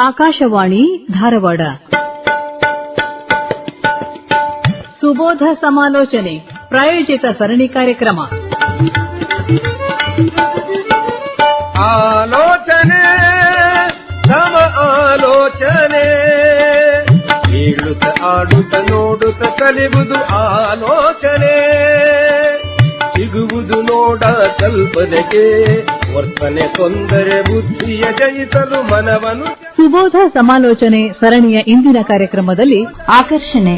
ಆಕಾಶವಾಣಿ ಧಾರವಾಡ ಸುಬೋಧ ಸಮಾಲೋಚನೆ ಪ್ರಾಯೋಜಿತ ಸರಣಿ ಕಾರ್ಯಕ್ರಮ ಆಲೋಚನೆ ಸಮ ಆಲೋಚನೆ ಕೇಳುತ್ತ ಆಡುತ್ತ ನೋಡುತ್ತ ಕಲಿಯುವುದು ಆಲೋಚನೆ ಸಿಗುವುದು ನೋಡ ಕಲ್ಪನೆಗೆ. ವರ್ತನೆ ತೊಂದರೆ ಬುದ್ಧಿಯ ಜಯಿಸಲು ಮನವನ್ನು ಸುಬೋಧ ಸಮಾಲೋಚನೆ ಸರಣಿಯ ಇಂದಿನ ಕಾರ್ಯಕ್ರಮದಲ್ಲಿ ಆಕರ್ಷಣೆ.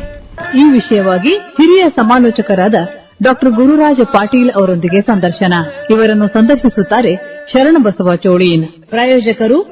ಈ ವಿಷಯವಾಗಿ ಹಿರಿಯ ಸಮಾಲೋಚಕರಾದ ಡಾಕ್ಟರ್ ಗುರುರಾಜ ಪಾಟೀಲ್ ಅವರೊಂದಿಗೆ ಸಂದರ್ಶನ. ಇವರನ್ನು ಸಂದರ್ಶಿಸುತ್ತಾರೆ ಶರಣಬಸವ ಚೋಳೀನ್. ಪ್ರಾಯೋಜಕರು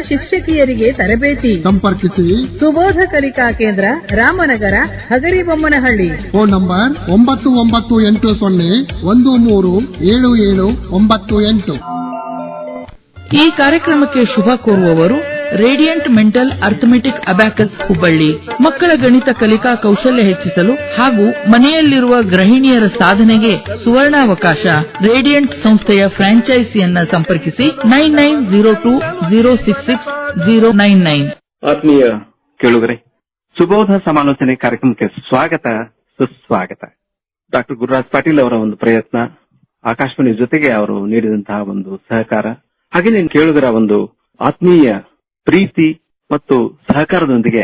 ಶಿಕ್ಷಕಿಯರಿಗೆ ತರಬೇತಿ. ಸಂಪರ್ಕಿಸಿ. ಸುಬೋಧ ಕಲಿಕಾ ಕೇಂದ್ರ ರಾಮನಗರ ಹಗರಿಬೊಮ್ಮನಹಳ್ಳಿ. ಫೋನ್ ನಂಬರ್ ಒಂಬತ್ತು ಒಂಬತ್ತು ಎಂಟು ಸೊನ್ನೆ ಒಂದು ಮೂರು ಏಳು ಏಳು ಒಂಬತ್ತು ಎಂಟು. ಈ ಕಾರ್ಯಕ್ರಮಕ್ಕೆ ಶುಭ ಕೋರುವವರು radiant mental arithmetic abacus Hubballi. ಮಕ್ಕಳ ಗಣಿತ ಕಲಿಕಾ ಕೌಶಲ್ಯ ಹೆಚ್ಚಿಸಲು ಹಾಗೂ ಮನೆಯಲ್ಲಿರುವ ಗೃಹಿಣಿಯರ ಸಾಧನೆಗೆ ಸುವರ್ಣಾವಕಾಶ. ರೇಡಿಯಂಟ್ ಸಂಸ್ಥೆಯ ಫ್ರಾಂಚೈಸಿಯನ್ನ ಸಂಪರ್ಕಿಸಿ nine nine zero two zero six six zero nine nine. ಆತ್ಮೀಯ ಕೇಳುಗರೆ, ಸುಬೋಧ ಸಮಾಲೋಚನೆ ಕಾರ್ಯಕ್ರಮಕ್ಕೆ ಸ್ವಾಗತ, ಸುಸ್ವಾಗತ. ಡಾಕ್ಟರ್ ಗುರುರಾಜ್ ಪಾಟೀಲ್ ಅವರ ಒಂದು ಪ್ರಯತ್ನ, ಆಕಾಶವಾಣಿ ಜೊತೆಗೆ ಅವರು ನೀಡಿದಂತಹ ಒಂದು ಸಹಕಾರ ಹಾಗೆಯೇ ಕೇಳುಗರ ಒಂದು ಆತ್ಮೀಯ ಪ್ರೀತಿ ಮತ್ತು ಸಹಕಾರದೊಂದಿಗೆ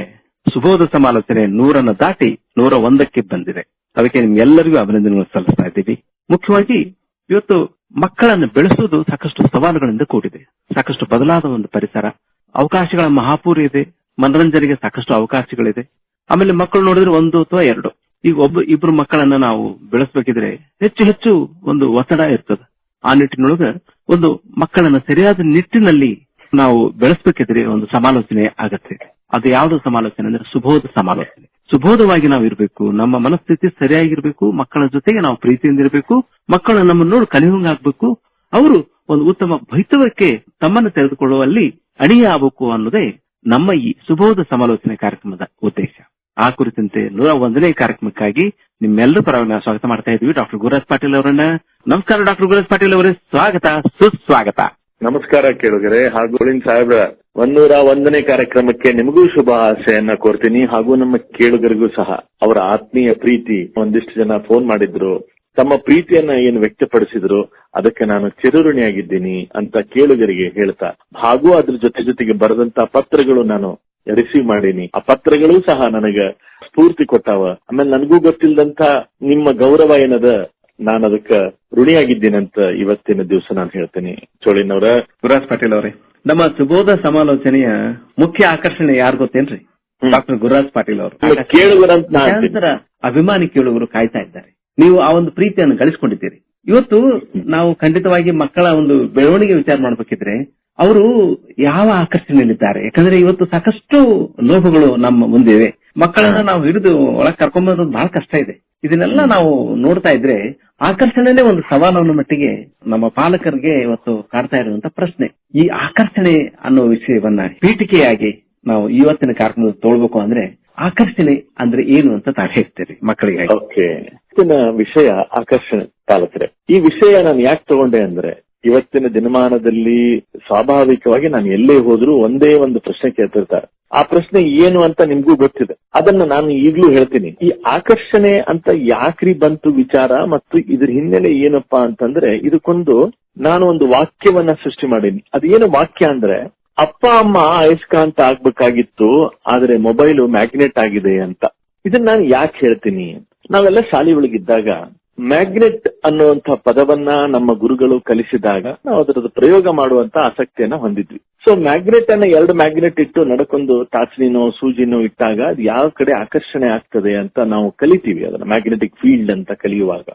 ಸುಬೋಧ ಸಮಾಲೋಚನೆ ನೂರನ್ನು ದಾಟಿ ನೂರ ಒಂದಕ್ಕೆ ಬಂದಿದೆ. ಅದಕ್ಕೆ ನಿಮ್ಗೆಲ್ಲರಿಗೂ ಅಭಿನಂದನೆಗಳು ಸಲ್ಲಿಸ್ತಾ ಇದ್ದೀವಿ. ಮುಖ್ಯವಾಗಿ ಇವತ್ತು ಮಕ್ಕಳನ್ನು ಬೆಳೆಸುವುದು ಸಾಕಷ್ಟು ಸವಾಲುಗಳಿಂದ ಕೂಡಿದೆ. ಸಾಕಷ್ಟು ಬದಲಾದ ಒಂದು ಪರಿಸರ. ಅವಕಾಶಗಳ ಮಹಾಪೂರ ಇದೆ. ಮನರಂಜನೆಗೆ ಸಾಕಷ್ಟು ಅವಕಾಶಗಳಿದೆ. ಆಮೇಲೆ ಮಕ್ಕಳು ನೋಡಿದ್ರೆ ಒಂದು ಅಥವಾ ಎರಡು. ಈಗ ಒಬ್ಬ, ಇಬ್ರು ಮಕ್ಕಳನ್ನ ನಾವು ಬೆಳೆಸಬೇಕಿದ್ರೆ ಹೆಚ್ಚು ಹೆಚ್ಚು ಒಂದು ಒತ್ತಡ ಇರ್ತದೆ. ಆ ನಿಟ್ಟಿನೊಳಗ ಒಂದು ಮಕ್ಕಳನ್ನ ಸರಿಯಾದ ನಿಟ್ಟಿನಲ್ಲಿ ನಾವು ಬೆಳೆಸಬೇಕಿದ್ರೆ ಒಂದು ಸಮಾಲೋಚನೆ ಆಗತ್ತೆ. ಅದು ಯಾವುದು ಸಮಾಲೋಚನೆ ಅಂದ್ರೆ ಸುಬೋಧ ಸಮಾಲೋಚನೆ. ಸುಬೋಧವಾಗಿ ನಾವು ಇರಬೇಕು, ನಮ್ಮ ಮನಸ್ಥಿತಿ ಸರಿಯಾಗಿರ್ಬೇಕು, ಮಕ್ಕಳ ಜೊತೆಗೆ ನಾವು ಪ್ರೀತಿಯಿಂದ ಇರಬೇಕು, ಮಕ್ಕಳು ನಮ್ಮನ್ನು ನೋಡಿ ಕಲಿಯುವಂಗಾಗಬೇಕು, ಅವರು ಒಂದು ಉತ್ತಮ ಭೈತವಕ್ಕೆ ತಮ್ಮನ್ನು ತೆಗೆದುಕೊಳ್ಳುವಲ್ಲಿ ಅಣಿಯ ಆಗಬೇಕು ಅನ್ನೋದೇ ನಮ್ಮ ಈ ಸುಬೋಧ ಸಮಾಲೋಚನೆ ಕಾರ್ಯಕ್ರಮದ ಉದ್ದೇಶ. ಆ ಕುರಿತಂತೆ ನೂರ ಒಂದನೇ ಕಾರ್ಯಕ್ರಮಕ್ಕಾಗಿ ನಿಮ್ಮೆಲ್ಲರೂ ಪರವಾಗಿ ಸ್ವಾಗತ ಮಾಡ್ತಾ ಇದ್ದೀವಿ. ಡಾಕ್ಟರ್ ಗುರುರಾಜ್ ಪಾಟೀಲ್ ಅವರನ್ನ. ನಮಸ್ಕಾರ ಡಾಕ್ಟರ್ ಗುರುರಾಜ್ ಪಾಟೀಲ್ ಅವರೇ. ಸ್ವಾಗತ. ಸುಸ್ವಾಗತ. ನಮಸ್ಕಾರ ಕೇಳುಗರೆ, ಹಾಗೂ ಸಾಹೇಬ್ರ, ಒಂದೂರ ಒಂದನೇ ಕಾರ್ಯಕ್ರಮಕ್ಕೆ ನಿಮಗೂ ಶುಭ ಆಶೆಯನ್ನ ಕೋರ್ತೀನಿ ಹಾಗೂ ನಮ್ಮ ಕೇಳುಗರಿಗೂ ಸಹ. ಅವರ ಆತ್ಮೀಯ ಪ್ರೀತಿ ಒಂದಿಷ್ಟು ಜನ ಫೋನ್ ಮಾಡಿದ್ರು. ತಮ್ಮ ಪ್ರೀತಿಯನ್ನ ಏನು ವ್ಯಕ್ತಪಡಿಸಿದ್ರು, ಅದಕ್ಕೆ ನಾನು ಚಿರುಋಣಿಯಾಗಿದ್ದೀನಿ ಅಂತ ಕೇಳುಗರಿಗೆ ಹೇಳ್ತಾ. ಹಾಗೂ ಅದ್ರ ಜೊತೆ ಜೊತೆಗೆ ಬರೆದಂತ ಪತ್ರಗಳು ನಾನು ರಿಸೀವ್ ಮಾಡೀನಿ. ಆ ಪತ್ರಗಳು ಸಹ ನನಗ ಸ್ಫೂರ್ತಿ ಕೊಟ್ಟಾವ. ಆಮೇಲೆ ನನಗೂ ಗೊತ್ತಿಲ್ಲದಂತ ನಿಮ್ಮ ಗೌರವ ಏನದ? ನಾನು ಅದಕ್ಕ ಋಣಿಯಾಗಿದ್ದೀನಂತ ಇವತ್ತಿನ ದಿವಸ ನಾನು ಹೇಳ್ತೇನೆ. ಚೋಳಿನವರ. ಗುರುರಾಜ್ ಪಾಟೀಲ್ ಅವರೇ ನಮ್ಮ ಸುಬೋಧ ಸಮಾಲೋಚನೆಯ ಮುಖ್ಯ ಆಕರ್ಷಣೆ ಯಾರು ಗೊತ್ತೇನ್ರಿ? ಡಾಕ್ಟರ್ ಗುರುರಾಜ್ ಪಾಟೀಲ್ ಅವರು. ಕೇಳುವಂತರ ಅಭಿಮಾನಿ ಕೇಳುವರು ಕಾಯ್ತಾ ಇದ್ದಾರೆ. ನೀವು ಆ ಒಂದು ಪ್ರೀತಿಯನ್ನು ಗಳಿಸಿಕೊಂಡಿದ್ದೀರಿ. ಇವತ್ತು ನಾವು ಖಂಡಿತವಾಗಿ ಮಕ್ಕಳ ಒಂದು ಬೆಳವಣಿಗೆ ವಿಚಾರ ಮಾಡಬೇಕಿದ್ರೆ ಅವರು ಯಾವ ಆಕರ್ಷಣೆಯಲ್ಲಿದ್ದಾರೆ? ಯಾಕಂದ್ರೆ ಇವತ್ತು ಸಾಕಷ್ಟು ಲೋಭಗಳು ನಮ್ಮ ಮುಂದೆ ಇವೆ ಮಕ್ಕಳನ್ನ ನಾವು ಹಿಡಿದು ಒಳಗೆ ಕರ್ಕೊಂಡ್ ಬಹಳ ಕಷ್ಟ ಇದೆ. ಇದನ್ನೆಲ್ಲ ನಾವು ನೋಡ್ತಾ ಇದ್ರೆ ಆಕರ್ಷಣೆನೇ ಒಂದು ಸವಾಲು ಮಟ್ಟಿಗೆ ನಮ್ಮ ಪಾಲಕರಿಗೆ ಇವತ್ತು ಕಾಡ್ತಾ ಇರುವಂತ ಪ್ರಶ್ನೆ. ಈ ಆಕರ್ಷಣೆ ಅನ್ನೋ ವಿಷಯವನ್ನ ಪೀಠಿಕೆಯಾಗಿ ನಾವು ಇವತ್ತಿನ ಕಾರ್ಯಕ್ರಮದಲ್ಲಿ ತೋಳ್ಬೇಕು ಅಂದ್ರೆ ಆಕರ್ಷಣೆ ಅಂದ್ರೆ ಏನು ಅಂತ ತಾವು ಹೇಳ್ತೀರಿ ಮಕ್ಕಳಿಗೆ ಓಕೆ. ವಿಷಯ ಆಕರ್ಷಣೆ ಪಾಲಕರೇ. ಈ ವಿಷಯ ನಾನು ಯಾಕೆ ತಗೊಂಡೆ ಅಂದ್ರೆ ಇವತ್ತಿನ ದಿನಮಾನದಲ್ಲಿ ಸ್ವಾಭಾವಿಕವಾಗಿ ನಾನು ಎಲ್ಲೇ ಹೋದ್ರು ಒಂದೇ ಒಂದು ಪ್ರಶ್ನೆ ಕೇಳ್ತಿರ್ತಾರೆ. ಆ ಪ್ರಶ್ನೆ ಏನು ಅಂತ ನಿಮ್ಗೂ ಗೊತ್ತಿದೆ. ಅದನ್ನ ನಾನು ಈಗ್ಲೂ ಹೇಳ್ತೀನಿ. ಈ ಆಕರ್ಷಣೆ ಅಂತ ಯಾಕ್ರಿ ಬಂತು ವಿಚಾರ ಮತ್ತು ಇದ್ರ ಹಿನ್ನೆಲೆ ಏನಪ್ಪಾ ಅಂತಂದ್ರೆ ಇದಕ್ಕೊಂದು ನಾನು ಒಂದು ವಾಕ್ಯವನ್ನ ಸೃಷ್ಟಿ ಮಾಡೀನಿ. ಅದೇನು ವಾಕ್ಯ ಅಂದ್ರೆ, ಅಪ್ಪ, ಅಮ್ಮ ಅಯಸ್ಕಾಂತ ಆಗ್ಬೇಕಾಗಿತ್ತು, ಆದ್ರೆ ಮೊಬೈಲ್ ಮ್ಯಾಗ್ನೆಟ್ ಆಗಿದೆ ಅಂತ. ಇದನ್ನ ನಾನು ಯಾಕೆ ಹೇಳ್ತೀನಿ ನಾವೆಲ್ಲ ಶಾಲೆ ಒಳಗಿದ್ದಾಗ ಮ್ಯಾಗ್ನೆಟ್ ಅನ್ನುವಂಥ ಪದವನ್ನ ನಮ್ಮ ಗುರುಗಳು ಕಲಿಸಿದಾಗ ನಾವು ಅದರದ್ದು ಪ್ರಯೋಗ ಮಾಡುವಂತ ಆಸಕ್ತಿಯನ್ನ ಹೊಂದಿದ್ವಿ. ಸೊ ಮ್ಯಾಗ್ನೆಟ್ ಅನ್ನ ಎರಡು ಮ್ಯಾಗ್ನೆಟ್ ಇಟ್ಟು ನಡಕೊಂದು ತಾಸಿನೋ ಸೂಜಿನೋ ಇಟ್ಟಾಗ ಅದು ಯಾವ ಕಡೆ ಆಕರ್ಷಣೆ ಆಗ್ತದೆ ಅಂತ ನಾವು ಕಲಿತೀವಿ. ಅದನ್ನ ಮ್ಯಾಗ್ನೆಟಿಕ್ ಫೀಲ್ಡ್ ಅಂತ ಕಲಿಯುವಾಗ.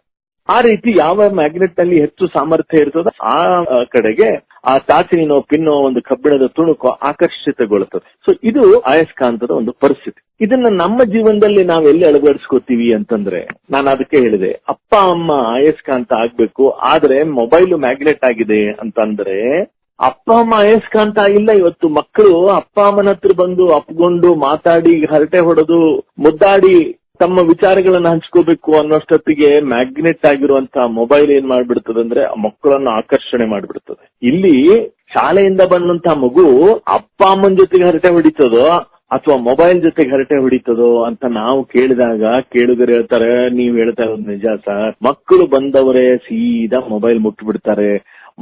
ಆ ರೀತಿ ಯಾವ ಮ್ಯಾಗ್ನೆಟ್ನಲ್ಲಿ ಹೆಚ್ಚು ಸಾಮರ್ಥ್ಯ ಇರ್ತದ ಆ ಕಡೆಗೆ ಆ ಚಾಚಿನೋ ಪಿನ್ನೋ ಒಂದು ಕಬ್ಬಿಣದ ತುಣುಕು ಆಕರ್ಷಿತಗೊಳ್ಳುತ್ತದೆ. ಸೊ ಇದು ಅಯಸ್ಕಾಂತದ ಒಂದು ಪರಿಸ್ಥಿತಿ. ಇದನ್ನ ನಮ್ಮ ಜೀವನದಲ್ಲಿ ನಾವು ಎಲ್ಲಿ ಅಳವಡಿಸ್ಕೋತೀವಿ ಅಂತಂದ್ರೆ, ನಾನು ಅದಕ್ಕೆ ಹೇಳಿದೆ. ಅಪ್ಪ, ಅಮ್ಮ ಅಯಸ್ಕಾಂತ ಆಗ್ಬೇಕು, ಆದ್ರೆ ಮೊಬೈಲ್ ಮ್ಯಾಗ್ನೆಟ್ ಆಗಿದೆ ಅಂತಂದ್ರೆ, ಅಪ್ಪ, ಅಮ್ಮ ಅಯಸ್ಕಾಂತ ಇಲ್ಲ ಇವತ್ತು. ಮಕ್ಕಳು ಅಪ್ಪ, ಅಮ್ಮನ ಹತ್ರ ಬಂದು ಅಪ್ಕೊಂಡು ಮಾತಾಡಿ, ಹರಟೆ ಹೊಡೆದು, ಮುದ್ದಾಡಿ ತಮ್ಮ ವಿಚಾರಗಳನ್ನ ಹಂಚ್ಕೋಬೇಕು ಅನ್ನೋಷ್ಟೊತ್ತಿಗೆ ಮ್ಯಾಗ್ನೆಟ್ ಆಗಿರುವಂತಹ ಮೊಬೈಲ್ ಏನ್ ಮಾಡ್ಬಿಡ್ತದೆ ಅಂದ್ರೆ ಮಕ್ಕಳನ್ನು ಆಕರ್ಷಣೆ ಮಾಡ್ಬಿಡ್ತದೆ. ಇಲ್ಲಿ ಶಾಲೆಯಿಂದ ಬಂದಂತಹ ಮಗು ಅಪ್ಪ ಅಮ್ಮನ ಜೊತೆಗೆ ಹರಟೆ ಹೊಡಿತದೋ ಅಥವಾ ಮೊಬೈಲ್ ಜೊತೆಗೆ ಹರಟೆ ಹೊಡಿತದೋ ಅಂತ ನಾವು ಕೇಳಿದಾಗ ಕೇಳುಗರು ಹೇಳ್ತಾರೆ, ನೀವ್ ಹೇಳ್ತಾ ಇರೋದು ನಿಜ ಸರ್. ಮಕ್ಕಳು ಬಂದವರೇ ಸೀದಾ ಮೊಬೈಲ್ ಮುಟ್ಬಿಡ್ತಾರೆ.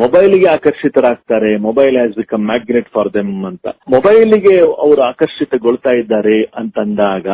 ಮೊಬೈಲ್ಗೆ ಆಕರ್ಷಿತರಾಗ್ತಾರೆ. Mobile has become magnet for them ಅಂತ. ಮೊಬೈಲ್ಗೆ ಅವರು ಆಕರ್ಷಿತಗೊಳ್ತಾ ಇದ್ದಾರೆ ಅಂತಂದಾಗ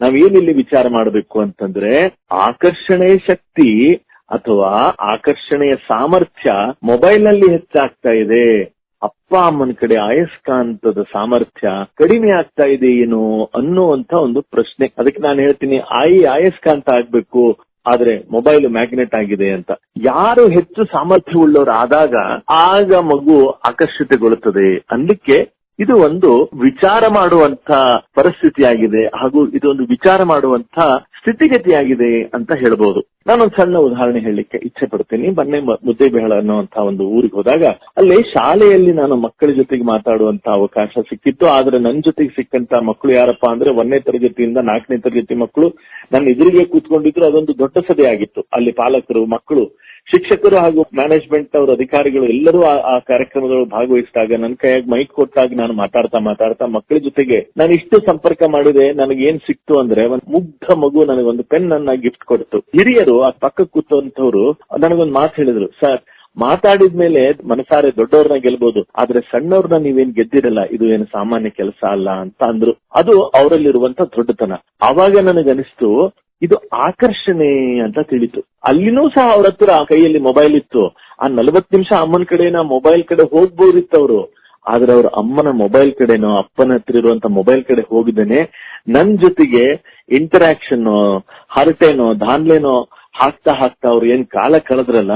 ನಾವೇನಿಲ್ಲಿ ವಿಚಾರ ಮಾಡಬೇಕು ಅಂತಂದ್ರೆ ಆಕರ್ಷಣೆ ಶಕ್ತಿ ಅಥವಾ ಆಕರ್ಷಣೆಯ ಸಾಮರ್ಥ್ಯ ಮೊಬೈಲ್ನಲ್ಲಿ ಹೆಚ್ಚಾಗ್ತಾ ಇದೆ. ಅಪ್ಪ ಅಮ್ಮನ ಕಡೆ ಆಯಸ್ಕಾಂತದ ಸಾಮರ್ಥ್ಯ ಕಡಿಮೆ ಆಗ್ತಾ ಇದೆ ಏನು ಅನ್ನುವಂತ ಒಂದು ಪ್ರಶ್ನೆ. ಅದಕ್ಕೆ ನಾನು ಹೇಳ್ತೀನಿ, ಆಯಿ ಆಯಸ್ಕಾಂತ ಆಗ್ಬೇಕು, ಆದ್ರೆ ಮೊಬೈಲ್ ಮ್ಯಾಗ್ನೆಟ್ ಆಗಿದೆ ಅಂತ. ಯಾರು ಹೆಚ್ಚು ಸಾಮರ್ಥ್ಯ ಉಳ್ಳವರು ಆದಾಗ ಆಗ ಮಗು ಆಕರ್ಷಿತಗೊಳ್ಳುತ್ತದೆ. ಅನ್ಲಿಕ್ಕೆ ಇದು ಒಂದು ವಿಚಾರ ಮಾಡುವಂತ ಪರಿಸ್ಥಿತಿಯಾಗಿದೆ ಹಾಗೂ ಒಂದು ವಿಚಾರ ಮಾಡುವಂತ ಸ್ಥಿತಿಗತಿಯಾಗಿದೆ ಅಂತ ಹೇಳ್ಬೋದು. ನಾನೊಂದು ಸಣ್ಣ ಉದಾಹರಣೆ ಹೇಳಲಿಕ್ಕೆ ಇಚ್ಛೆ ಪಡ್ತೀನಿ ಬನ್ನೆ ಮುದ್ದೆಬೇಳ ಮುದ್ದೇಬೇಳ ಅನ್ನುವಂತ ಒಂದು ಊರಿಗೆ ಹೋದಾಗ ಅಲ್ಲಿ ಶಾಲೆಯಲ್ಲಿ ನಾನು ಮಕ್ಕಳ ಜೊತೆಗೆ ಮಾತಾಡುವಂತ ಅವಕಾಶ ಸಿಕ್ಕಿತ್ತು. ಆದ್ರೆ ನನ್ನ ಜೊತೆಗೆ ಸಿಕ್ಕಂತ ಮಕ್ಕಳು ಯಾರಪ್ಪ ಅಂದ್ರೆ ಒಂದನೇ ತರಗತಿಯಿಂದ ನಾಲ್ಕನೇ ತರಗತಿ ಮಕ್ಕಳು ನನ್ನ ಎದುರಿಗೆ ಕೂತ್ಕೊಂಡಿದ್ರು. ಅದೊಂದು ದೊಡ್ಡ ಸಭೆ ಆಗಿತ್ತು. ಅಲ್ಲಿ ಪಾಲಕರು, ಮಕ್ಕಳು, ಶಿಕ್ಷಕರು ಹಾಗೂ ಮ್ಯಾನೇಜ್ಮೆಂಟ್ ಅವರ, ಅಧಿಕಾರಿಗಳು ಎಲ್ಲರೂ ಆ- ಕಾರ್ಯಕ್ರಮದಲ್ಲಿ ಭಾಗವಹಿಸಿದಾಗ ನನ್ನ ಕೈಯಾಗಿ ಮೈಕ್ ಕೊಟ್ಟಾಗ ನಾನು ಮಾತಾಡ್ತಾ ಮಾತಾಡ್ತಾ ಮಕ್ಕಳ ಜೊತೆಗೆ ನಾನು ಇಷ್ಟು ಸಂಪರ್ಕ ಮಾಡಿದೆ. ನನಗೆ ಏನ್ ಸಿಕ್ತು ಅಂದ್ರೆ ಒಂದು ಮುಗ್ಧ ಮಗು ನನಗೊಂದು ಪೆನ್ ಅನ್ನ ಗಿಫ್ಟ್ ಕೊಡ್ತು. ಹಿರಿಯರು ಆ ಪಕ್ಕ ಕೂತಂತವ್ರು ನನಗೊಂದ್ ಮಾತು ಹೇಳಿದ್ರು, ಸರ್ ಮಾತಾಡಿದ್ಮೇಲೆ ಮನಸಾರೆ ದೊಡ್ಡವ್ರನ್ನ ಗೆಲ್ಬಹುದು ಆದ್ರೆ ಸಣ್ಣವ್ರನ್ನ ನೀವೇನ್ ಗೆದ್ದಿರಲ್ಲ, ಇದು ಏನು ಸಾಮಾನ್ಯ ಕೆಲಸ ಅಲ್ಲ ಅಂತ ಅಂದ್ರು. ಅದು ಅವರಲ್ಲಿರುವಂತ ದೊಡ್ಡತನ. ಅವಾಗ ನನಗನಿಸ್ತು, ಇದು ಆಕರ್ಷಣೆ ಅಂತ ತಿಳಿತು. ಅಲ್ಲಿನೂ ಸಹ ಅವ್ರ ಹತ್ರ ಕೈಯಲ್ಲಿ ಮೊಬೈಲ್ ಇತ್ತು. ಆ ನಲವತ್ ನಿಮಿಷ ಅಮ್ಮನ ಕಡೆನ ಮೊಬೈಲ್ ಕಡೆ ಹೋಗ್ಬೋದಿತ್ತವ್ರು ಅವರು ಆದ್ರೆ ಅವ್ರ ಅಮ್ಮನ ಮೊಬೈಲ್ ಕಡೆನೋ, ಅಪ್ಪನ ಹತ್ರ ಇರುವಂತ ಮೊಬೈಲ್ ಕಡೆ ಹೋಗಿದ್ದೇನೆ. ನನ್ ಜೊತೆಗೆ ಇಂಟರಾಕ್ಷನ್ ಹರಟೆನೋ ದಾನ್ಲೇನೋ ಹಾಕ್ತಾ ಹಾಕ್ತಾ ಅವ್ರು ಏನ್ ಕಾಲ ಕಳೆದ್ರಲ್ಲ,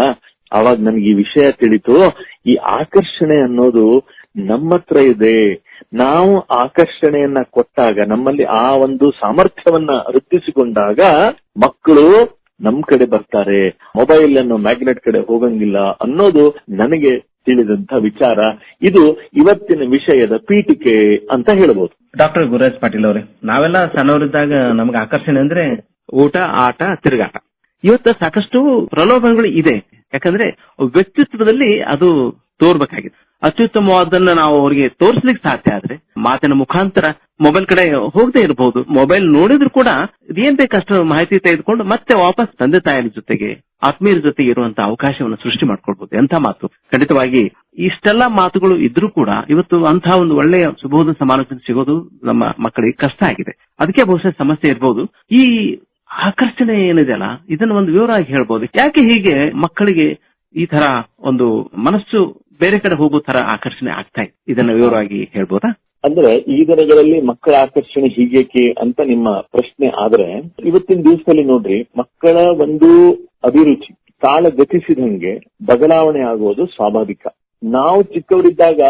ಅವಾಗ ನನ್ಗೆ ಈ ವಿಷಯ ತಿಳಿತು, ಈ ಆಕರ್ಷಣೆ ಅನ್ನೋದು ನಮ್ಮ ಹತ್ರ ಇದೆ. ನಾವು ಆಕರ್ಷಣೆಯನ್ನ ಕೊಟ್ಟಾಗ, ನಮ್ಮಲ್ಲಿ ಆ ಒಂದು ಸಾಮರ್ಥ್ಯವನ್ನ ವೃದ್ಧಿಸಿಕೊಂಡಾಗ ಮಕ್ಕಳು ನಮ್ ಕಡೆ ಬರ್ತಾರೆ ಮೊಬೈಲ್ ಅನ್ನು ಮ್ಯಾಗ್ನೆಟ್ ಕಡೆ ಹೋಗಂಗಿಲ್ಲ ಅನ್ನೋದು ನನಗೆ ತಿಳಿದಂತ ವಿಚಾರ. ಇದು ಇವತ್ತಿನ ವಿಷಯದ ಪೀಠಿಕೆ ಅಂತ ಹೇಳ್ಬೋದು. ಡಾಕ್ಟರ್ ಗುರುರಾಜ್ ಪಾಟೀಲ್ ಅವರೇ, ನಾವೆಲ್ಲ ಸಣ್ಣವರಿದ್ದಾಗ ನಮ್ಗೆ ಆಕರ್ಷಣೆ ಅಂದ್ರೆ ಊಟ, ಆಟ, ತಿರುಗಾಟ. ಇವತ್ತು ಸಾಕಷ್ಟು ಪ್ರಲೋಭನಗಳು ಇದೆ. ಯಾಕಂದ್ರೆ ವ್ಯಕ್ತಿತ್ವದಲ್ಲಿ ಅದು ತೋರ್ಬೇಕಾಗಿದೆ. ಅತ್ಯುತ್ತಮವಾದನ್ನ ನಾವು ಅವರಿಗೆ ತೋರಿಸ್ಲಿಕ್ಕೆ ಸಾಧ್ಯ ಆದ್ರೆ ಮಾತಿನ ಮುಖಾಂತರ ಮೊಬೈಲ್ ಕಡೆ ಹೋಗದೆ ಇರಬಹುದು ಮೊಬೈಲ್ ನೋಡಿದ್ರು ಕೂಡ ಇದೇನ್ ಬೇಕಷ್ಟು ಮಾಹಿತಿ ತೆಗೆದುಕೊಂಡು ಮತ್ತೆ ವಾಪಸ್ ತಂದೆ ತಾಯಿಯ ಜೊತೆಗೆ, ಆತ್ಮೀಯರ ಜೊತೆಗೆ ಇರುವಂತಹ ಅವಕಾಶವನ್ನು ಸೃಷ್ಟಿ ಮಾಡ್ಕೊಳ್ಬಹುದು ಎಂತ ಮಾತು? ಖಂಡಿತವಾಗಿ ಇಷ್ಟೆಲ್ಲಾ ಮಾತುಗಳು ಇದ್ರೂ ಕೂಡ ಇವತ್ತು ಅಂತಹ ಒಂದು ಒಳ್ಳೆಯ ಸುಬೋಧ ಸಮಾಲೋಚನೆ ಸಿಗೋದು ನಮ್ಮ ಮಕ್ಕಳಿಗೆ ಕಷ್ಟ ಆಗಿದೆ. ಅದಕ್ಕೆ ಬಹುಶಃ ಸಮಸ್ಯೆ ಇರಬಹುದು ಈ ಆಕರ್ಷಣೆ ಏನಿದೆಯಲ್ಲ ಇದನ್ನ ಒಂದು ವಿವರವಾಗಿ ಹೇಳ್ಬೋದು. ಯಾಕೆ ಹೀಗೆ ಮಕ್ಕಳಿಗೆ ಈ ತರ ಒಂದು ಮನಸ್ಸು ಬೇರೆ ಕಡೆ ಹೋಗೋ ತರ ಆಕರ್ಷಣೆ ಆಗ್ತಾ ಇದೆ? ಇದನ್ನ ವಿವರವಾಗಿ ಹೇಳ್ಬೋದಾ? ಅಂದ್ರೆ ಈ ದಿನಗಳಲ್ಲಿ ಮಕ್ಕಳ ಆಕರ್ಷಣೆ ಹೀಗೇಕೆ ಅಂತ ನಿಮ್ಮ ಪ್ರಶ್ನೆ ಆದ್ರೆ, ಇವತ್ತಿನ ದಿವಸದಲ್ಲಿ ನೋಡ್ರಿ, ಮಕ್ಕಳ ಒಂದು ಅಭಿರುಚಿ ಕಾಲ ಗತಿಸಿದಂಗೆ ಬದಲಾವಣೆ ಆಗುವುದು ಸ್ವಾಭಾವಿಕ. ನಾವು ಚಿಕ್ಕವರಿದ್ದಾಗ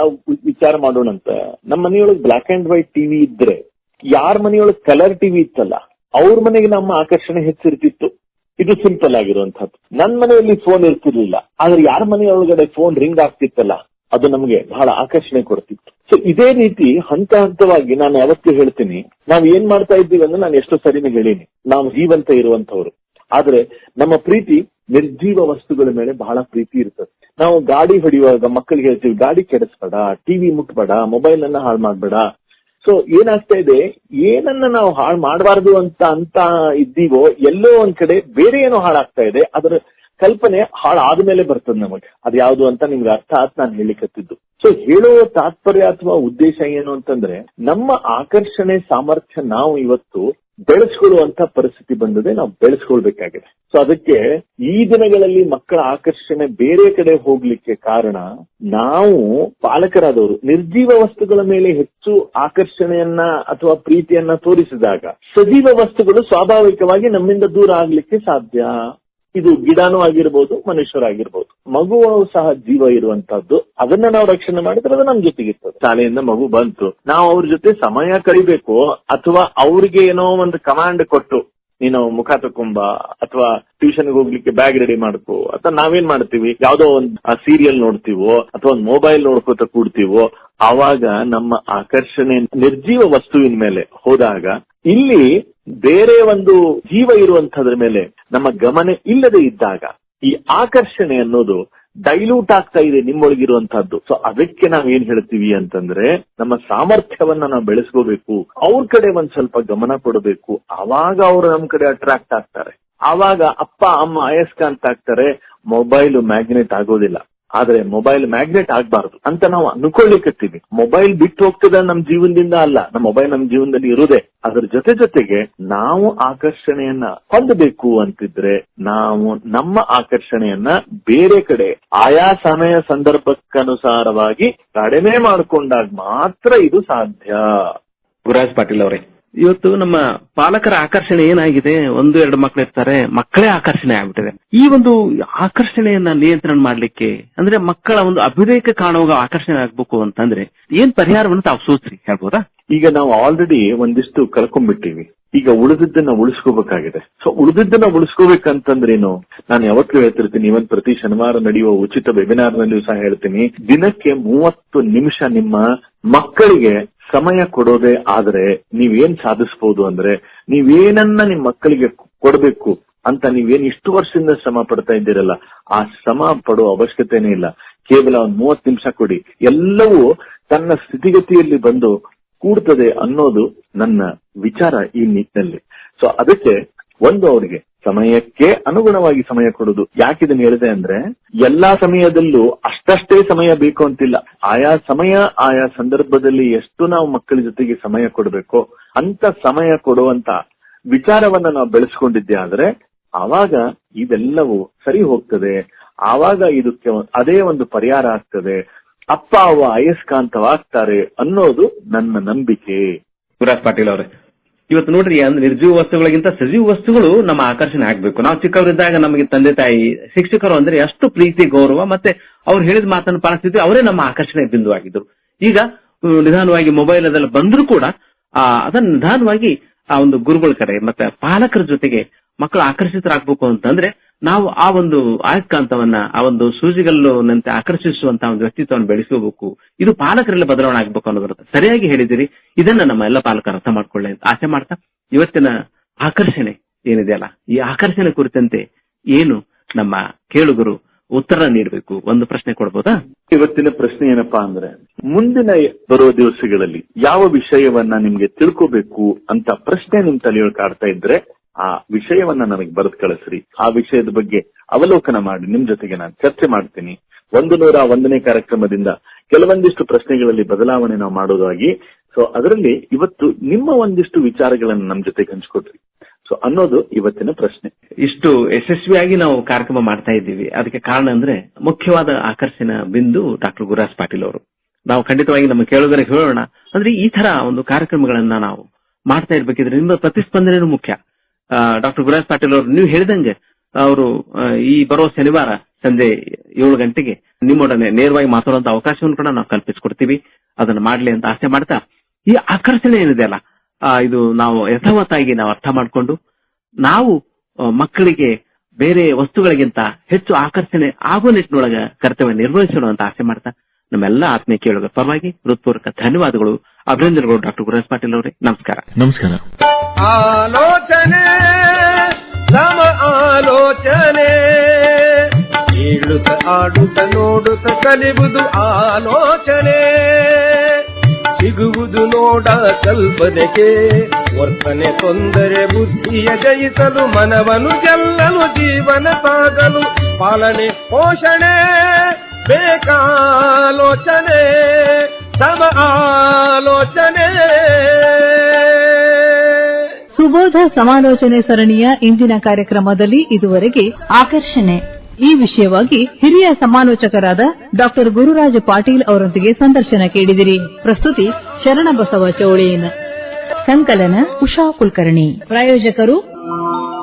ವಿಚಾರ ಮಾಡೋಣಂತ, ನಮ್ಮ ಮನೆಯೊಳಗೆ ಬ್ಲಾಕ್ ಅಂಡ್ ವೈಟ್ ಟಿವಿ ಇದ್ರೆ, ಯಾರ ಮನೆಯೊಳಗೆ ಕಲರ್ ಟಿವಿ ಇತ್ತಲ್ಲ ಅವ್ರ ಮನೆಗೆ ನಮ್ಮ ಆಕರ್ಷಣೆ ಹೆಚ್ಚಿರ್ತಿತ್ತು. ಇದು ಸಿಂಪಲ್ ಆಗಿರುವಂತಹದ್ದು ನನ್ನ ಮನೆಯಲ್ಲಿ ಫೋನ್ ಇರ್ತಿರ್ಲಿಲ್ಲ. ಆದ್ರೆ ಯಾರ ಮನೆಯೊಳಗಡೆ ಫೋನ್ ರಿಂಗ್ ಆಗ್ತಿತ್ತಲ್ಲ, ಅದು ನಮಗೆ ಬಹಳ ಆಕರ್ಷಣೆ ಕೊಡ್ತಿತ್ತು. ಸೊ ಇದೇ ರೀತಿ ಹಂತ ಹಂತವಾಗಿ ನಾನು ಯಾವತ್ತೂ ಹೇಳ್ತೀನಿ, ನಾವು ಏನ್ ಮಾಡ್ತಾ ಇದ್ದೀವಿ ಅಂದ್ರೆ ನಾನು ಎಷ್ಟೋ ಸರಿನೇ ಹೇಳೀನಿ. ನಾವು ಜೀವಂತ ಇರುವಂತವ್ರು ಆದ್ರೆ ನಮ್ಮ ಪ್ರೀತಿ ನಿರ್ಜೀವ ವಸ್ತುಗಳ ಮೇಲೆ ಬಹಳ ಪ್ರೀತಿ ಇರ್ತದೆ. ನಾವು ಗಾಡಿ ಹೊಡೆಯುವಾಗ ಮಕ್ಕಳಿಗೆ ಹೇಳ್ತೀವಿ, ಗಾಡಿ ಕೆಡಿಸ್ಬೇಡ, ಟಿವಿ ಮುಟ್ಬೇಡ ಮೊಬೈಲ್ ಅನ್ನ ಹಾಳು ಮಾಡ್ಬೇಡ ಸೊ ಏನಾಗ್ತಾ ಇದೆ? ಏನನ್ನ ನಾವು ಹಾಳು ಮಾಡಬಾರ್ದು ಅಂತ ಅಂತ ಇದ್ದೀವೋ, ಎಲ್ಲೋ ಒಂದ್ ಕಡೆ ಬೇರೆ ಏನೋ ಹಾಳಾಗ್ತಾ ಇದೆ, ಅದರ ಕಲ್ಪನೆ ಹಾಳಾದ್ಮೇಲೆ ಬರ್ತದೆ ನಮಗೆ. ಅದ್ ಯಾವ್ದು ಅಂತ ನಿಮ್ಗೆ ಅರ್ಥ ಆತ್ ನಾನು ಹೇಳಿಕತ್ತಿದ್ದು ಸೊ ಹೇಳೋ ತಾತ್ಪರ್ಯ ಅಥವಾ ಉದ್ದೇಶ ಏನು ಅಂತಂದ್ರೆ, ನಮ್ಮ ಆಕರ್ಷಣೆ ಸಾಮರ್ಥ್ಯ ನಾವು ಇವತ್ತು ಬೆಳೆಸ್ಕೊಳ್ಳುವಂತ ಪರಿಸ್ಥಿತಿ ಬಂದಿದೆ ನಾವು ಬೆಳೆಸ್ಕೊಳ್ಬೇಕಾಗಿದೆ. ಸೊ ಅದಕ್ಕೆ ಈ ದಿನಗಳಲ್ಲಿ ಮಕ್ಕಳ ಆಕರ್ಷಣೆ ಬೇರೆ ಕಡೆ ಹೋಗ್ಲಿಕ್ಕೆ ಕಾರಣ ನಾವು ಪಾಲಕರಾದವರು ನಿರ್ಜೀವ ವಸ್ತುಗಳ ಮೇಲೆ ಹೆಚ್ಚು ಆಕರ್ಷಣೆಯನ್ನ ಅಥವಾ ಪ್ರೀತಿಯನ್ನ ತೋರಿಸಿದಾಗ ಸಜೀವ ವಸ್ತುಗಳು ಸ್ವಾಭಾವಿಕವಾಗಿ ನಮ್ಮಿಂದ ದೂರ ಆಗ್ಲಿಕ್ಕೆ ಸಾಧ್ಯ. ಇದು ಗಿಡನೂ ಆಗಿರ್ಬೋದು ಮನುಷ್ಯರಾಗಿರ್ಬೋದು ಮಗು ಸಹ ಜೀವ ಇರುವಂತಹದ್ದು. ಅದನ್ನ ನಾವು ರಕ್ಷಣೆ ಮಾಡಿದ್ರೆ ಅದು ನಮ್ ಜೊತೆಗಿರ್ತದೆ ಶಾಲೆಯಿಂದ ಮಗು ಬಂತು. ನಾವು ಅವ್ರ ಜೊತೆ ಸಮಯ ಕರಿಬೇಕು ಅಥವಾ ಅವ್ರಿಗೆ ಏನೋ ಒಂದು ಕಮಾಂಡ್ ಕೊಟ್ಟು, ನೀನು ಮುಖ ತಕೊಂಬ, ಅಥವಾ ಟ್ಯೂಷನ್ಗೆ ಹೋಗ್ಲಿಕ್ಕೆ ಬ್ಯಾಗ್ ರೆಡಿ ಮಾಡ್ಕೋ, ಅಥವಾ ನಾವೇನ್ ಮಾಡ್ತೀವಿ? ಯಾವ್ದೋ ಒಂದ್ ಸೀರಿಯಲ್ ನೋಡ್ತೀವೋ, ಅಥವಾ ಒಂದ್ ಮೊಬೈಲ್ ನೋಡ್ಕೋತ ಕೂಡ್ತೀವೋ ಆವಾಗ ನಮ್ಮ ಆಕರ್ಷಣೆ, ನಿರ್ಜೀವ ವಸ್ತುವಿನ ಮೇಲೆ ಹೋದಾಗ, ಇಲ್ಲಿ ಬೇರೆ ಒಂದು ಜೀವ ಇರುವಂತದ್ರ ಮೇಲೆ ನಮ್ಮ ಗಮನ ಇಲ್ಲದೆ ಇದ್ದಾಗ ಈ ಆಕರ್ಷಣೆ ಅನ್ನೋದು ಡೈಲ್ಯೂಟ್ ಆಗ್ತಾ ಇದೆ ನಿಮ್ಮೊಳಗಿರುವಂತಹದ್ದು. ಸೊ ಅದಕ್ಕೆ ನಾವ್ ಏನ್ ಹೇಳ್ತೀವಿ ಅಂತಂದ್ರೆ, ನಮ್ಮ ಸಾಮರ್ಥ್ಯವನ್ನ ನಾವು ಬೆಳೆಸ್ಕೋಬೇಕು. ಅವ್ರ ಕಡೆ ಒಂದ್ ಸ್ವಲ್ಪ ಗಮನ ಕೊಡಬೇಕು. ಅವಾಗ ಅವರು ನಮ್ ಕಡೆ ಅಟ್ರಾಕ್ಟ್ ಆಗ್ತಾರೆ. ಆವಾಗ ಅಪ್ಪ, ಅಮ್ಮ ಅಯಸ್ಕಾಂತ ಆಗ್ತಾರೆ. ಮೊಬೈಲ್ ಮ್ಯಾಗ್ನೆಟ್ ಆಗೋದಿಲ್ಲ. ಆದ್ರೆ ಮೊಬೈಲ್ ಮ್ಯಾಗ್ನೆಟ್ ಆಗ್ಬಾರ್ದು ಅಂತ ನಾವು ಅನ್ಕೊಳ್ಳಿಕತ್ತೀವಿ. ಮೊಬೈಲ್ ಬಿಟ್ಟು ಹೋಗ್ತದ ನಮ್ ಜೀವನದಿಂದ ಅಲ್ಲ, ನಮ್ಮ ಮೊಬೈಲ್ ನಮ್ ಜೀವನದಲ್ಲಿ ಇರುದೇ. ಅದ್ರ ಜೊತೆ ಜೊತೆಗೆ ನಾವು ಆಕರ್ಷಣೆಯನ್ನ ಹೊಂದಬೇಕು ಅಂತಿದ್ರೆ ನಾವು ನಮ್ಮ ಆಕರ್ಷಣೆಯನ್ನ ಬೇರೆ ಕಡೆ ಆಯಾ ಸಮಯ ಸಂದರ್ಭಕ್ಕನುಸಾರವಾಗಿ ಕಡಿಮೆ ಮಾಡಿಕೊಂಡಾಗ ಮಾತ್ರ ಇದು ಸಾಧ್ಯ. ಗುರುರಾಜ್ ಪಾಟೀಲ್ ಅವರೇ ಇವತ್ತು ನಮ್ಮ ಪಾಲಕರ ಆಕರ್ಷಣೆ ಏನಾಗಿದೆ? ಒಂದು, ಎರಡು ಮಕ್ಕಳು ಇರ್ತಾರೆ. ಮಕ್ಕಳೇ ಆಕರ್ಷಣೆ ಆಗ್ಬಿಟ್ಟಿದೆ. ಈ ಒಂದು ಆಕರ್ಷಣೆಯನ್ನ ನಿಯಂತ್ರಣ ಮಾಡ್ಲಿಕ್ಕೆ, ಅಂದ್ರೆ ಮಕ್ಕಳ ಒಂದು ಅಭ್ಯುದಯಕ್ಕೆ ಕಾಣುವಾಗ ಆಕರ್ಷಣೆ ಆಗ್ಬೇಕು ಅಂತಂದ್ರೆ ಏನ್ ಪರಿಹಾರವನ್ನು ತಾವು ಸೂಚಿಸಿ ಹೇಳ್ಬೋದಾ? ಈಗ ನಾವು ಆಲ್ರೆಡಿ ಒಂದಿಷ್ಟು ಕಳ್ಕೊಂಡ್ಬಿಟ್ಟಿವಿ. ಈಗ ಉಳಿದಿದ್ದನ್ನ ಉಳಿಸ್ಕೋಬೇಕಾಗಿದೆ. ಸೊ ಉಳಿದಿದ್ದನ್ನ ಉಳಿಸ್ಕೋಬೇಕಂತಂದ್ರೇನು? ನಾನು ಯಾವತ್ತೂ ಹೇಳ್ತಿರ್ತೀನಿ ಇವನ್ ಪ್ರತಿ ಶನಿವಾರ ನಡೆಯುವ ಉಚಿತ ವೆಬಿನಾರ್ ನಲ್ಲಿಯೂ ಸಹ ಹೇಳ್ತೀನಿ. ದಿನಕ್ಕೆ ಮೂವತ್ತು ನಿಮಿಷ ನಿಮ್ಮ ಮಕ್ಕಳಿಗೆ ಸಮಯ ಕೊಡೋದೇ ಆದ್ರೆ ನೀವೇನ್ ಸಾಧಿಸಬಹುದು ಅಂದ್ರೆ, ನೀವೇನನ್ನ ನಿಮ್ ಮಕ್ಕಳಿಗೆ ಕೊಡಬೇಕು ಅಂತ ನೀವೇನ್ ಇಷ್ಟು ವರ್ಷದಿಂದ ಶ್ರಮ ಪಡ್ತಾ ಇದ್ದೀರಲ್ಲ, ಆ ಶ್ರಮ ಪಡೋ ಅವಶ್ಯಕತೆನೇ ಇಲ್ಲ. ಕೇವಲ ಒಂದ್ ಮೂವತ್ತು ನಿಮಿಷ ಕೊಡಿ. ಎಲ್ಲವೂ ತನ್ನ ಸ್ಥಿತಿಗತಿಯಲ್ಲಿ ಬಂದು ಕೂಡ್ತದೆ ಅನ್ನೋದು ನನ್ನ ವಿಚಾರ ಈ ನಿಟ್ಟಿನಲ್ಲಿ. ಸೊ ಅದಕ್ಕೆ ಒಂದು ಅವರಿಗೆ ಸಮಯಕ್ಕೆ ಅನುಗುಣವಾಗಿ ಸಮಯ ಕೊಡುದು. ಯಾಕಿದನ್ನು ಹೇಳಿದೆ ಅಂದ್ರೆ, ಎಲ್ಲಾ ಸಮಯದಲ್ಲೂ ಅಷ್ಟಷ್ಟೇ ಸಮಯ ಬೇಕು ಅಂತಿಲ್ಲ. ಆಯಾ ಸಮಯ, ಆಯಾ ಸಂದರ್ಭದಲ್ಲಿ ಎಷ್ಟು ನಾವು ಮಕ್ಕಳ ಜೊತೆಗೆ ಸಮಯ ಕೊಡಬೇಕೋ, ಅಂತ ಸಮಯ ಕೊಡುವಂತ ವಿಚಾರವನ್ನ ನಾವು ಬೆಳೆಸ್ಕೊಂಡಿದ್ದೆ ಆದ್ರೆ, ಆವಾಗ ಇದೆಲ್ಲವೂ ಸರಿ ಹೋಗ್ತದೆ. ಆವಾಗ ಇದಕ್ಕೆ ಅದೇ ಒಂದು ಪರಿಹಾರ ಆಗ್ತದೆ. ಅಪ್ಪ, ಅವ ಅಯಸ್ಕಾಂತವಾಗ್ತಾರೆ ಅನ್ನೋದು ನನ್ನ ನಂಬಿಕೆ. ಗುರುರಾಜ್ ಪಾಟೀಲ್ ಅವರೇ, ಇವತ್ತು ನೋಡ್ರಿ, ಅಂದ್ರೆ ನಿರ್ಜೀವ ವಸ್ತುಗಳಿಗಿಂತ ಸಜೀವ ವಸ್ತುಗಳು ನಮ್ಮ ಆಕರ್ಷಣೆ ಆಗ್ಬೇಕು. ನಾವು ಚಿಕ್ಕವರಿದ್ದಾಗ ನಮಗೆ ತಂದೆ ತಾಯಿ, ಶಿಕ್ಷಕರು ಅಂದ್ರೆ ಎಷ್ಟು ಪ್ರೀತಿ, ಗೌರವ, ಮತ್ತೆ ಅವ್ರು ಹೇಳಿದ ಮಾತನ್ನು ಪಾಲಿಸ್ತಿದ್ವಿ ಅವರೇ ನಮ್ಮ ಆಕರ್ಷಣೆ ಬಿಂದು ಆಗಿದ್ರು ಈಗ ನಿಧಾನವಾಗಿ ಮೊಬೈಲ್ ಅದೆಲ್ಲ ಬಂದ್ರೂ ಕೂಡ ಅದನ್ನ ನಿಧಾನವಾಗಿ ಆ ಒಂದು ಗುರುಗಳ ಕಡೆ, ಮತ್ತೆ ಪಾಲಕರ ಜೊತೆಗೆ ಮಕ್ಕಳು ಆಕರ್ಷಿತರಾಗಬೇಕು ಅಂತಂದ್ರೆ ನಾವು ಆ ಒಂದು ಆಯಸ್ಕಾಂತವನ್ನ, ಆ ಒಂದು ಸೂಜಿಗಲ್ಲುನಂತೆ ಆಕರ್ಷಿಸುವಂತ ಒಂದು ವ್ಯಕ್ತಿತ್ವವನ್ನು ಬೆಳೆಸ್ಕೋಬೇಕು. ಇದು ಪಾಲಕರಲ್ಲಿ ಬದಲಾವಣೆ ಆಗ್ಬೇಕು ಅನ್ನೋದ್ರ ಸರಿಯಾಗಿ ಹೇಳಿದಿರಿ ಇದನ್ನ ನಮ್ಮ ಎಲ್ಲ ಪಾಲಕರು ಅರ್ಥ ಮಾಡ್ಕೊಳ್ಳಿ ಅಂತ ಆಸೆ ಮಾಡ್ತಾ, ಇವತ್ತಿನ ಆಕರ್ಷಣೆ ಏನಿದೆಯಲ್ಲ, ಈ ಆಕರ್ಷಣೆ ಕುರಿತಂತೆ ಏನು ನಮ್ಮ ಕೇಳುಗರು ಉತ್ತರ ನೀಡಬೇಕು? ಒಂದು ಪ್ರಶ್ನೆ ಕೊಡ್ಬೋದಾ? ಇವತ್ತಿನ ಪ್ರಶ್ನೆ ಏನಪ್ಪಾ ಅಂದ್ರೆ, ಮುಂದಿನ ಬರುವ ದಿವಸಗಳಲ್ಲಿ ಯಾವ ವಿಷಯವನ್ನ ನಿಮ್ಗೆ ತಿಳ್ಕೋಬೇಕು ಅಂತ ಪ್ರಶ್ನೆ ನಿಮ್ ತಲೆಯೊಳಗೆ ಕಾಡ್ತಾ ಇದ್ರೆ ಆ ವಿಷಯವನ್ನ ನನಗೆ ಬರೆದು ಕಳಿಸ್ರಿ. ಆ ವಿಷಯದ ಬಗ್ಗೆ ಅವಲೋಕನ ಮಾಡಿ, ನಿಮ್ ಜೊತೆಗೆ ನಾನು ಚರ್ಚೆ ಮಾಡ್ತೀನಿ. ಒಂದು ನೂರ ಒಂದನೇ ಕಾರ್ಯಕ್ರಮದಿಂದ ಕೆಲವೊಂದಿಷ್ಟು ಪ್ರಶ್ನೆಗಳಲ್ಲಿ ಬದಲಾವಣೆ ನಾವು ಮಾಡೋದಾಗಿ, ಸೊ ಅದರಲ್ಲಿ ಇವತ್ತು ನಿಮ್ಮ ಒಂದಿಷ್ಟು ವಿಚಾರಗಳನ್ನು ನಮ್ ಜೊತೆಗೆ ಹಂಚ್ಕೊಟ್ರಿ ಸೊ ಅನ್ನೋದು ಇವತ್ತಿನ ಪ್ರಶ್ನೆ. ಇಷ್ಟು ಯಶಸ್ವಿಯಾಗಿ ನಾವು ಕಾರ್ಯಕ್ರಮ ಮಾಡ್ತಾ ಇದ್ದೀವಿ. ಅದಕ್ಕೆ ಕಾರಣ ಅಂದ್ರೆ ಮುಖ್ಯವಾದ ಆಕರ್ಷಣ ಬಿಂದು ಡಾಕ್ಟರ್ ಗುರುರಾಜ್ ಪಾಟೀಲ್ ಅವರು. ನಾವು ಖಂಡಿತವಾಗಿ ನಮ್ಮ ಕೇಳೋದರ ಹೇಳೋಣ. ಅಂದ್ರೆ ಈ ತರ ಒಂದು ಕಾರ್ಯಕ್ರಮಗಳನ್ನ ನಾವು ಮಾಡ್ತಾ ಇರ್ಬೇಕಿದ್ರೆ ನಿಮ್ಮ ಪ್ರತಿಸ್ಪಂದನೆ ಮುಖ್ಯ. ಡಾಕ್ಟರ್ ಗುರುರಾಜ್ ಪಾಟೀಲ್ ಅವರು, ನೀವು ಹೇಳಿದಂಗೆ ಅವರು ಈ ಬರುವ ಶನಿವಾರ ಸಂಜೆ ಏಳು ಗಂಟೆಗೆ ನಿಮ್ಮೊಡನೆ ನೇರವಾಗಿ ಮಾತಾಡುವಂತ ಅವಕಾಶವನ್ನು ಕೂಡ ನಾವು ಕಲ್ಪಿಸಿಕೊಡ್ತೀವಿ. ಅದನ್ನ ಮಾಡ್ಲಿ ಅಂತ ಆಸೆ ಮಾಡ್ತಾ, ಈ ಆಕರ್ಷಣೆ ಏನಿದೆ ಅಲ್ಲ ಇದು ನಾವು ಯಥಾವತ್ತಾಗಿ ನಾವು ಅರ್ಥ ಮಾಡಿಕೊಂಡು, ನಾವು ಮಕ್ಕಳಿಗೆ ಬೇರೆ ವಸ್ತುಗಳಿಗಿಂತ ಹೆಚ್ಚು ಆಕರ್ಷಣೆ ಆಗೋ ನಿಟ್ಟಿನೊಳಗ ಕರ್ತವ್ಯ ನಿರ್ವಹಿಸೋಣ ಅಂತ ಆಸೆ ಮಾಡ್ತಾ, ನಮ್ಮೆಲ್ಲ ಆತ್ಮೀಯ ಕೇಳುವ ಪರವಾಗಿ ಹೃತ್ಪೂರ್ವಕ ಧನ್ಯವಾದಗಳು. ಅಭಿನಂದನೆಗಳು ಡಾಕ್ಟರ್ ಗುರುರಾಜ್ ಪಾಟೀಲ್ ಅವರೇ ನಮಸ್ಕಾರ ನಮಸ್ಕಾರ ಆಲೋಚನೆ ಸಮ ಆಲೋಚನೆ ಏಳುತ್ತ ಆಡುತ್ತ ನೋಡುತ್ತ ಕಲಿಬುದು ಆಲೋಚನೆ ಸಿಗುವುದು ನೋಡ ಕಲ್ಪನೆಗೆ ವರ್ತನೆ ತೊಂದರೆ ಬುದ್ಧಿಯ ಜಯಿಸಲು ಮನವನ್ನು ಗೆಲ್ಲಲು ಜೀವನ ಸಾಗಲು ಪಾಲನೆ ಪೋಷಣೆ ಬೇಕಾಲೋಚನೆ ಸಮ ಆಲೋಚನೆ. ಸುಬೋಧ ಸಮಾಲೋಚನೆ ಸರಣಿಯ ಇಂದಿನ ಕಾರ್ಯಕ್ರಮದಲ್ಲಿ ಇದುವರೆಗೆ ಆಕರ್ಷಣೆ. ಈ ವಿಷಯವಾಗಿ ಹಿರಿಯ ಸಮಾಲೋಚಕರಾದ ಡಾಕ್ಟರ್ ಗುರುರಾಜ ಪಾಟೀಲ್ ಅವರೊಂದಿಗೆ ಸಂದರ್ಶನ ಕೇಳಿದಿರಿ. ಪ್ರಸ್ತುತಿ ಶರಣಬಸವ ಚೌಳೇನ ಸಂಕಲನ ಉಷಾ ಕುಲಕರ್ಣಿ. ಪ್ರಾಯೋಜಕರು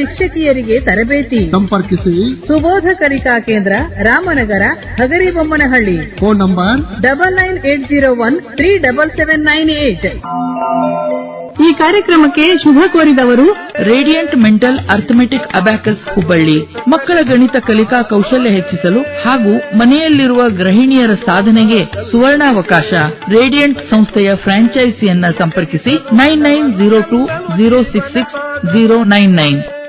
ಶಿಕ್ಷಕಿಯರಿಗೆ ತರಬೇತಿ. ಸಂಪರ್ಕಿಸಿ. ಸುಬೋಧ ಕಲಿಕಾ ಕೇಂದ್ರ Ramanagara Hagaribommanahalli. Phone number? Double nine eight zero one three double seven nine eight. ಈ ಕಾರ್ಯಕ್ರಮಕ್ಕೆ ಶುಭ ಕೋರಿದವರು radiant mental arithmetic abacus Hubballi. ಮಕ್ಕಳ ಗಣಿತ ಕಲಿಕಾ ಕೌಶಲ್ಯ ಹೆಚ್ಚಿಸಲು ಹಾಗೂ ಮನೆಯಲ್ಲಿರುವ ಗೃಹಿಣಿಯರ ಸಾಧನೆಗೆ ಸುವರ್ಣಾವಕಾಶ. ರೇಡಿಯಂಟ್ ಸಂಸ್ಥೆಯ ಫ್ರಾಂಚೈಸಿಯನ್ನ ಸಂಪರ್ಕಿಸಿ nine nine zero two zero six six zero nine nine.